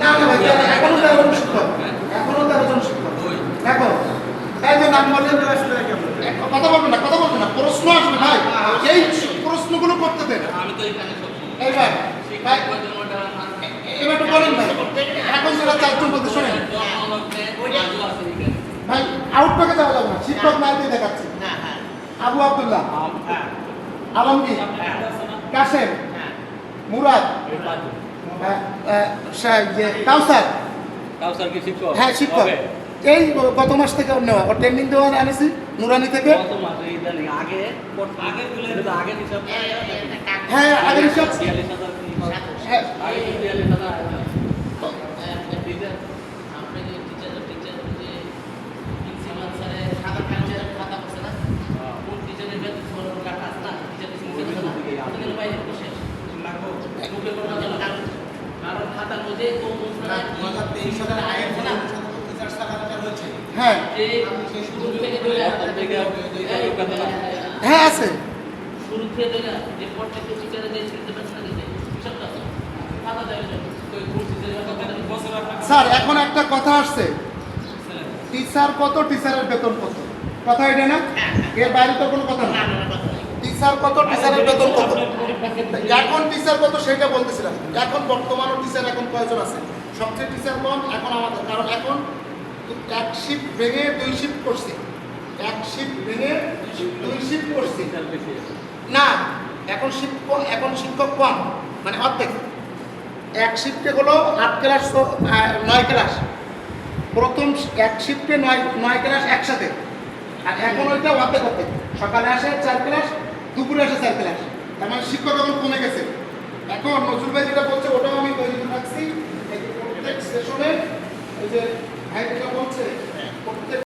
না না ভাই এখনও তেরো জন শিক্ষক। এখনও তেরো জন শিক্ষক। দেখো এই যে নাম বললেন কথা বলবেন না কথা বলবেন না প্রশ্ন আসবে ভাই। এই প্রশ্নগুলো করতে দেন। আমি তো এখানে এইবার ভাই এবার একটু বলেন ভাই। এখন যারা চারজন বলতে শোনেন। ভাই আউটপাকে যাওয়া যাবে না শিক্ষক নাই দিয়ে দেখাচ্ছি। আবু আব্দুল্লাহ। আলমগীর। কাশেম। মুরাদ। হ্যাঁ, কাউসার। কাউসার কি শিক্ষক? হ্যাঁ শিক্ষক? এই গত মাস থেকে নেওয়া ওর ট্রেনিং দেওয়া আনেছি নুরানি থেকে। কত মাস ইদানিং আগে আগে এটা তো আগে হিসাব হ্যাঁ আগের হ্যাঁ। হ্যাঁ আছে। শুরু থেকে ধরে যে প্রত্যেকটা টিচারের যে ছিলতে পারছে না যে হিসাবটা আছে। খাতা দেওয়ার জন্য তো কোন টিচারের কথা বছর আপনার স্যার এখন একটা কথা আসছে। টিচার কত টিচারের বেতন কত? কথা এটা না? এর বাইরে তো কোনো কথা না। টিচার কত টিচারের বেতন কত? এখন টিচার কত সেটা বলতেছিলাম। এখন বর্তমানে টিচার এখন কয়জন আছে? সবচেয়ে টিচার কম এখন আমাদের, কারণ এখন এক শিফট ভেঙে দুই শিফট করছি। এক শিফট ভেঙে দুই শিফট করছি। না, এখন শিক্ষক এখন শিক্ষক কম মানে অর্ধেক। এক শিফটে হলো আট ক্লাস নয় ক্লাস প্রথম এক শিফটে নয় নয় ক্লাস একসাথে। আর এখন ওইটা অর্ধেক অর্ধেক। সকালে আসে চার ক্লাস দুপুরে আসে চার আসে তার মানে শিক্ষক এখন কমে গেছে। এখন নজরুল ভাই যেটা বলছে, ওটাও আমি তৈরি থাকছি প্রত্যেক স্টেশনে এই যে ভাই যেটা বলছে, প্রত্যেক